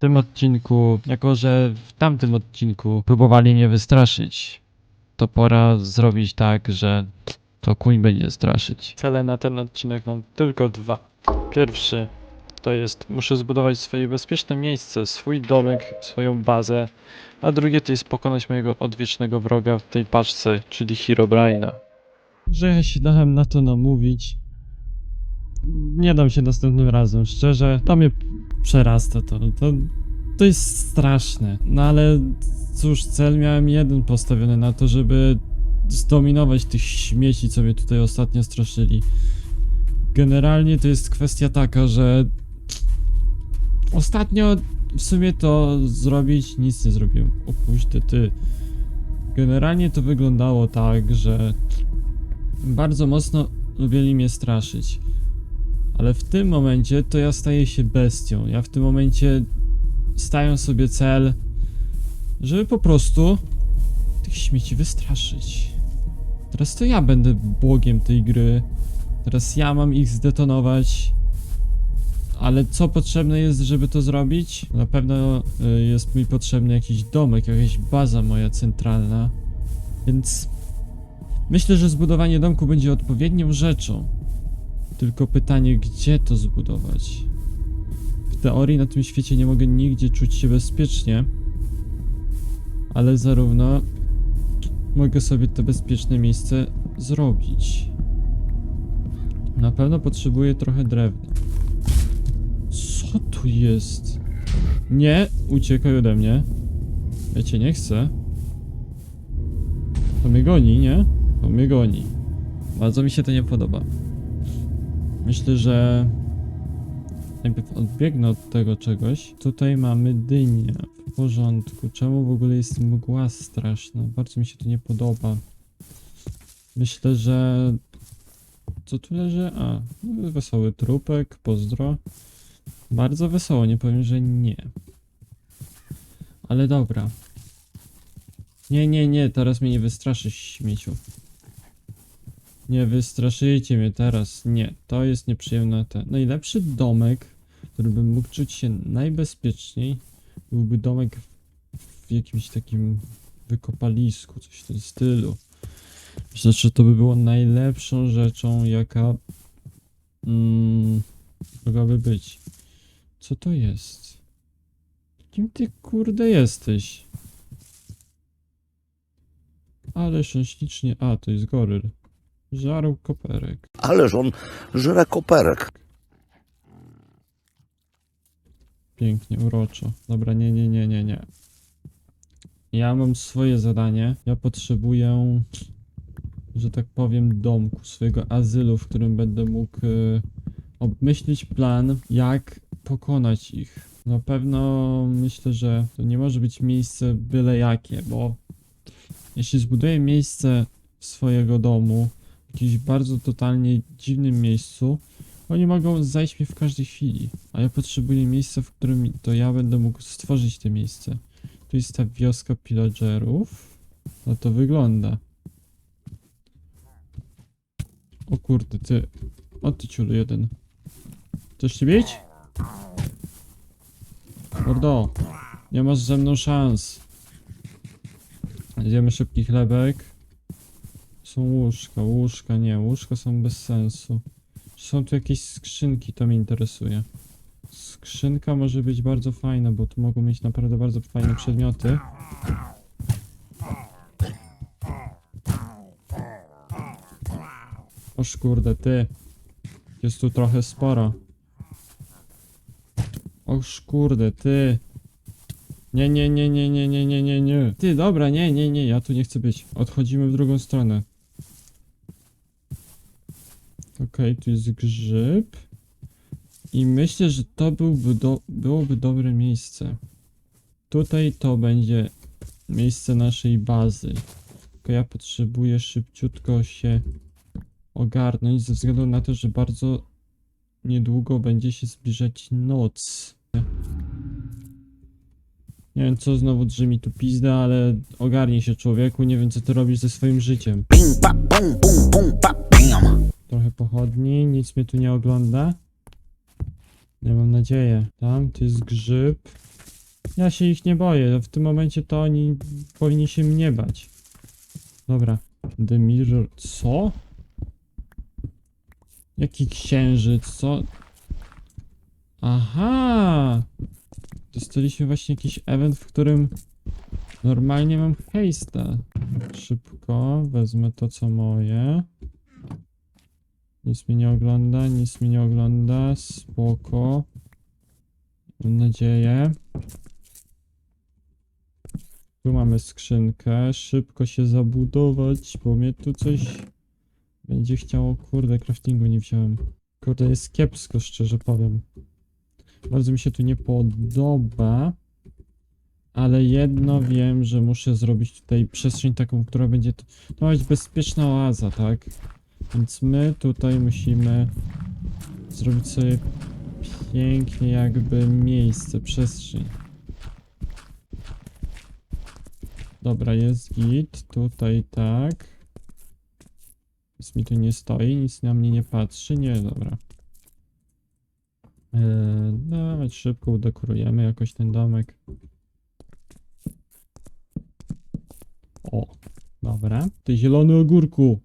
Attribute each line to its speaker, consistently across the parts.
Speaker 1: tym odcinku, jako że w tamtym odcinku próbowali mnie wystraszyć, to pora zrobić tak, że to kuń będzie straszyć. Cele na ten odcinek mam tylko dwa. Pierwszy to jest, muszę zbudować swoje bezpieczne miejsce, swój domek, swoją bazę, a drugie to jest pokonać mojego odwiecznego wroga w tej paczce, czyli Herobrine'a. Że ja się dałem na to namówić. Nie dam się następnym razem, szczerze. To mnie przerasta to. To, to jest straszne. No ale cóż, cel miałem jeden postawiony na to, żeby zdominować tych śmieci, co mnie tutaj ostatnio straszyli. Generalnie to jest kwestia taka, że ostatnio w sumie to zrobić nic nie zrobiłem. Opuść ty, ty. Generalnie to wyglądało tak, że bardzo mocno lubili mnie straszyć. Ale w tym momencie to ja staję się bestią. Ja w tym momencie staję sobie cel, żeby po prostu tych śmieci wystraszyć. Teraz to ja będę bogiem tej gry. Teraz ja mam ich zdetonować. Ale co potrzebne jest, żeby to zrobić? Na pewno y, jest mi potrzebny jakiś domek, jakaś baza moja centralna. Więc myślę, że zbudowanie domku będzie odpowiednią rzeczą. Tylko pytanie, gdzie to zbudować? W teorii na tym świecie nie mogę nigdzie czuć się bezpiecznie, ale zarówno mogę sobie to bezpieczne miejsce zrobić. Na pewno potrzebuję trochę drewna. Co tu jest? Nie, uciekaj ode mnie. Ja cię nie chcę. To mnie goni, nie? To mnie goni. Bardzo mi się to nie podoba. Myślę, że najpierw odbiegnę od tego czegoś. Tutaj mamy dynię. W porządku. Czemu w ogóle jest mgła straszna? Bardzo mi się to nie podoba. Myślę, że... Co tu leży? A, no, wesoły trupek, pozdro. Bardzo wesoło, nie powiem, że nie. Ale dobra. Nie, nie, nie, teraz mnie nie wystraszysz, śmieciu. Nie wystraszycie mnie teraz. Nie, to jest nieprzyjemne. Te. Najlepszy domek, w którym bym mógł czuć się najbezpieczniej, byłby domek w, jakimś takim wykopalisku, coś w tym stylu. Myślę, że to by było najlepszą rzeczą, jaka mm, mogłaby być. Co to jest? Kim ty kurde jesteś? Ależ on ślicznie... A, to jest goryl. Żarł koperek.
Speaker 2: Ależ on żre koperek.
Speaker 1: Pięknie, uroczo. Dobra, nie, nie, nie, nie, nie. Ja mam swoje zadanie. Ja potrzebuję, że tak powiem, domku, swojego azylu, w którym będę mógł e, obmyślić plan, jak pokonać ich. Na pewno myślę, że to nie może być miejsce byle jakie, bo jeśli zbuduję miejsce swojego domu jakimś bardzo totalnie dziwnym miejscu, oni mogą zajść mnie w każdej chwili, a ja potrzebuję miejsca, w którym to ja będę mógł stworzyć te miejsce. Tu jest ta wioska pillagerów. No to wygląda. O kurde, ty. O ty ciulu jeden. Chcesz się bić? Mordo, nie masz ze mną szans. Zjemy szybki chlebek. Są łóżka, łóżka nie, łóżka są bez sensu. Są tu jakieś skrzynki, to mnie interesuje. Skrzynka może być bardzo fajna, bo tu mogą mieć naprawdę bardzo fajne przedmioty. Oż kurde, ty. Jest tu trochę sporo. Oż kurde, ty. Nie, nie, nie, nie, nie, nie, nie, nie. Ty, dobra, nie, nie, nie, ja tu nie chcę być. Odchodzimy w drugą stronę. Okej, tu jest grzyb. I myślę, że to byłby do, byłoby dobre miejsce. Tutaj to będzie miejsce naszej bazy. Tylko ja potrzebuję szybciutko się ogarnąć ze względu na to, że bardzo niedługo będzie się zbliżać noc. Nie wiem co znowu drzemi tu pizda, ale ogarnij się człowieku, nie wiem co ty robisz ze swoim życiem.
Speaker 2: Bing, pa, bum, bum, bum, bam.
Speaker 1: Trochę pochodni, nic mnie tu nie ogląda. Ja mam nadzieję. Tam, to jest grzyb. Ja się ich nie boję. W tym momencie to oni powinni się mnie bać. Dobra. The Mirror. Co? Jaki księżyc? Co? Aha! Dostaliśmy właśnie jakiś event, w którym normalnie mam haste'a. Szybko wezmę to, co moje. Nic mnie nie ogląda, nic mnie nie ogląda. Spoko. Mam nadzieję. Tu mamy skrzynkę. Szybko się zabudować, bo mnie tu coś będzie chciało. Kurde, craftingu nie wziąłem. Kurde, jest kiepsko, szczerze powiem. Bardzo mi się tu nie podoba. Ale jedno wiem, że muszę zrobić tutaj przestrzeń taką, która będzie. To, ma być bezpieczna oaza, tak? Więc my tutaj musimy zrobić sobie pięknie jakby miejsce, przestrzeń. Dobra, jest git. Tutaj tak. Nic mi tu nie stoi, nic na mnie nie patrzy. Nie, dobra. Eee, dawać szybko udekorujemy jakoś ten domek. O, dobra. Ty zielony ogórku.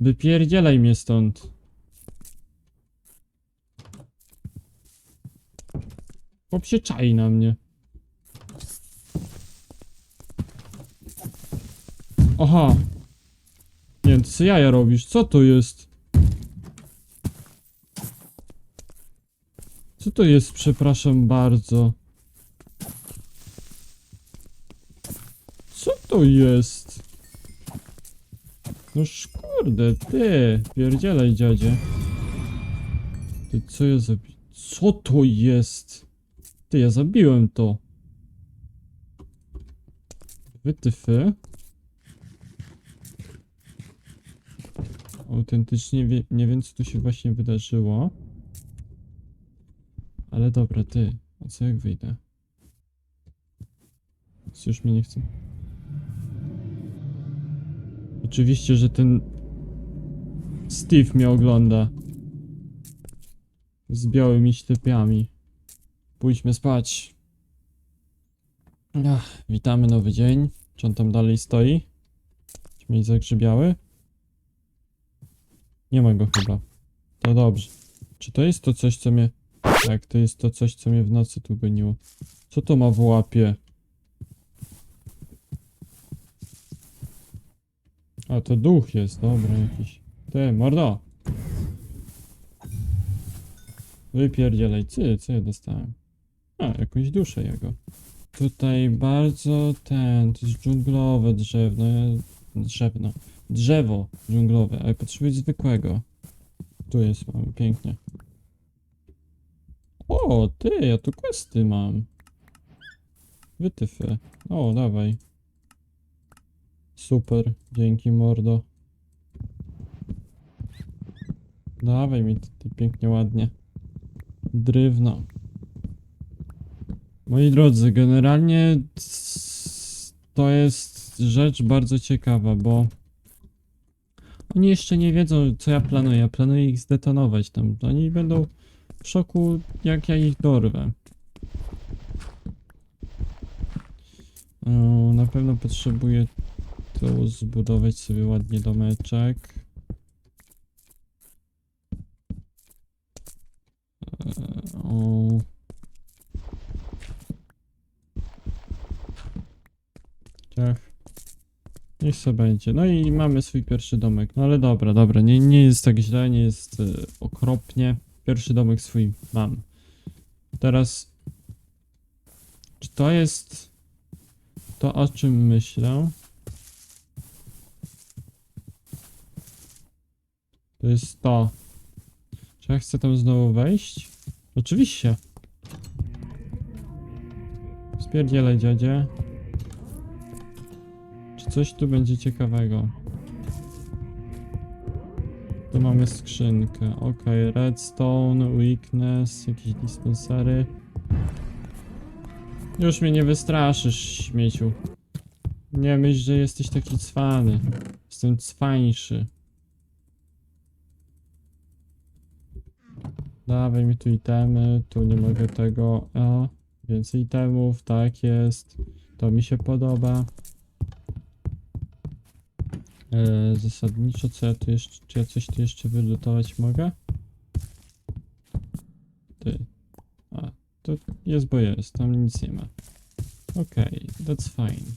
Speaker 1: Wypierdzielaj mnie stąd. Chłop się czai na mnie. Aha. Nie co jaja robisz? Co to jest? Co to jest, przepraszam bardzo? Co to jest? No kurde, ty, pierdzielaj dziadzie. Ty, co ja zabi... Co to jest? Ty, ja zabiłem to. Wytyfy. Autentycznie wie, nie wiem, co tu się właśnie wydarzyło. Ale dobra, ty. A co jak wyjdę? Już mnie nie chce. Oczywiście, że ten Steve mnie ogląda. Z białymi ślepiami. Pójdźmy spać. Ach, witamy nowy dzień. Czy on tam dalej stoi? Śmieć zagrzybiały? Nie ma go chyba. To dobrze. Czy to jest to coś, co mnie... Tak, to jest to coś, co mnie w nocy tu goniło. Co to ma w łapie? A, to duch jest, dobra, jakiś. Ty, mordo! Wypierdzielaj, cy, co ja dostałem? A, jakąś duszę jego. Tutaj bardzo ten, to jest dżunglowe drzewno, drzewno, drzewo dżunglowe, ale potrzebuję zwykłego. Tu jest, mamy, pięknie. O, ty, ja tu questy mam. Wytyfy. O, dawaj. Super, dzięki mordo. Dawaj mi ty pięknie, ładnie. Drewno. Moi drodzy, generalnie to jest rzecz bardzo ciekawa, bo oni jeszcze nie wiedzą, co ja planuję. Ja planuję ich zdetonować tam. Oni będą w szoku, jak ja ich dorwę. O, na pewno potrzebuję tu zbudować sobie ładnie domeczek. Eee, O. Ciach. Niech sobie będzie. No i mamy swój pierwszy domek. No ale dobra, dobra. Nie, nie jest tak źle, nie jest e, okropnie. Pierwszy domek swój mam. Teraz. Czy to jest to, o czym myślę? To jest to. Czy ja chcę tam znowu wejść? Oczywiście. Spierdzielaj, dziadzie. Czy coś tu będzie ciekawego? Tu mamy skrzynkę. Ok, redstone, weakness, jakieś dispensery. Już mnie nie wystraszysz, śmieciu. Nie myśl, że jesteś taki cwany. Jestem cwańszy. Dawaj mi tu itemy, tu nie mogę tego. O, Więcej temów, tak jest. To mi się podoba. E, zasadniczo co ja tu jeszcze, czy ja coś tu jeszcze wylutować mogę? Ty. A, to jest bo jest, tam nic nie ma. Okej, that's fine.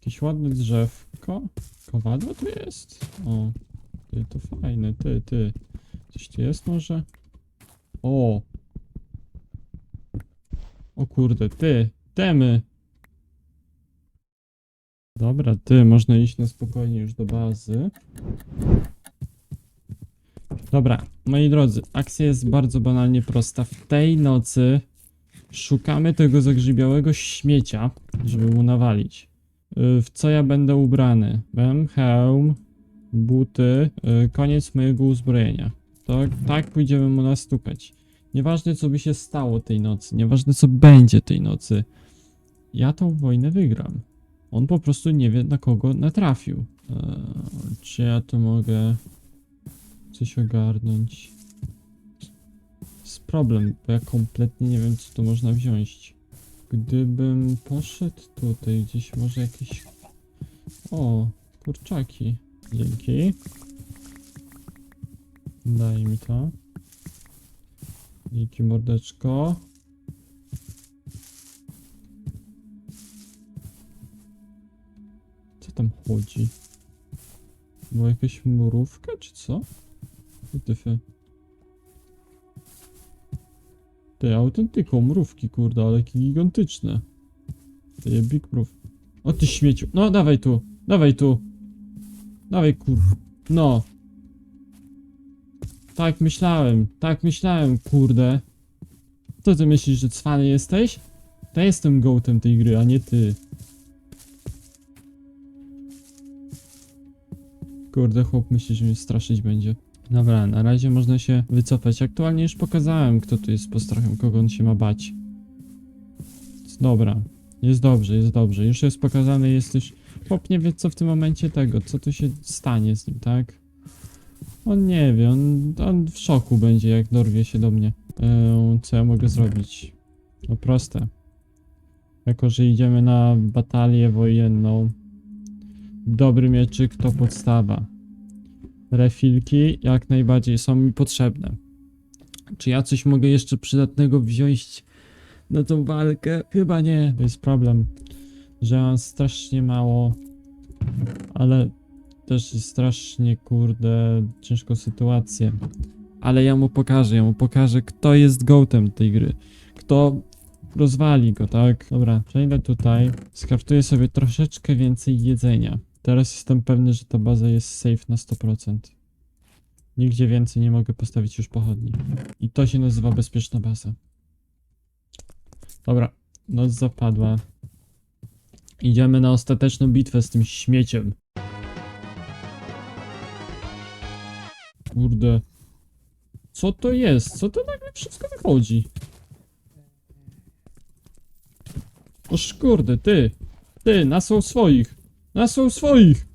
Speaker 1: Jakieś ładne drzewko. Kowadło tu jest? O, ty, to fajne, ty, ty. Coś tu jest może? O! O kurde, ty, temy! Dobra, ty, można iść na spokojnie już do bazy. Dobra, moi drodzy, akcja jest bardzo banalnie prosta. W tej nocy szukamy tego zagrzybiałego śmiecia, żeby mu nawalić. Y, W co ja będę ubrany? Bem, hełm, buty, y, koniec mojego uzbrojenia. Tak, tak pójdziemy mu nastukać. Nieważne co by się stało tej nocy, nieważne co będzie tej nocy, ja tą wojnę wygram. On po prostu nie wie na kogo natrafił. Eee, czy ja tu mogę coś ogarnąć? Jest problem, bo ja kompletnie nie wiem co tu można wziąć. Gdybym poszedł tutaj, gdzieś może jakieś... O, kurczaki. Dzięki. Daj mi to. Dzięki mordeczko. Co tam chodzi? Była jakaś murówka, czy co? Wytyfy. Ty, autentyką, mrówki, kurde, ale jakie gigantyczne. Ty, big mrów. O ty śmieciu. No, dawaj tu, dawaj tu. Dawaj, kur... No. Tak myślałem, tak myślałem, kurde. Co ty myślisz, że cwany jesteś? To ja jestem gołtem tej gry, a nie ty. Kurde, chłop myśli, że mnie straszyć będzie. Dobra, na razie można się wycofać. Aktualnie już pokazałem, kto tu jest postrachem, kogo on się ma bać. Dobra, jest dobrze, jest dobrze. Już jest pokazany, jest już... Chłop nie wie, co w tym momencie tego, co tu się stanie z nim, tak? On nie wie, on, on w szoku będzie, jak dorwie się do mnie. Eee, co ja mogę zrobić? No proste. Jako, że idziemy na batalię wojenną, dobry mieczyk to podstawa. Refilki jak najbardziej są mi potrzebne. Czy ja coś mogę jeszcze przydatnego wziąć na tą walkę? Chyba nie, to jest problem, że mam strasznie mało, ale też strasznie, kurde, ciężką sytuację. Ale ja mu pokażę, ja mu pokażę, kto jest gołtem tej gry. Kto rozwali go, tak? Dobra, przejdę tutaj, skraftuję sobie troszeczkę więcej jedzenia. Teraz jestem pewny, że ta baza jest safe na 100%. Nigdzie więcej nie mogę postawić już pochodni. I to się nazywa bezpieczna baza. Dobra, noc zapadła. Idziemy na ostateczną bitwę z tym śmieciem. Kurde. Co to jest? Co to nagle wszystko wychodzi? Oż kurde, ty! Ty, nasą swoich! Nasą swoich!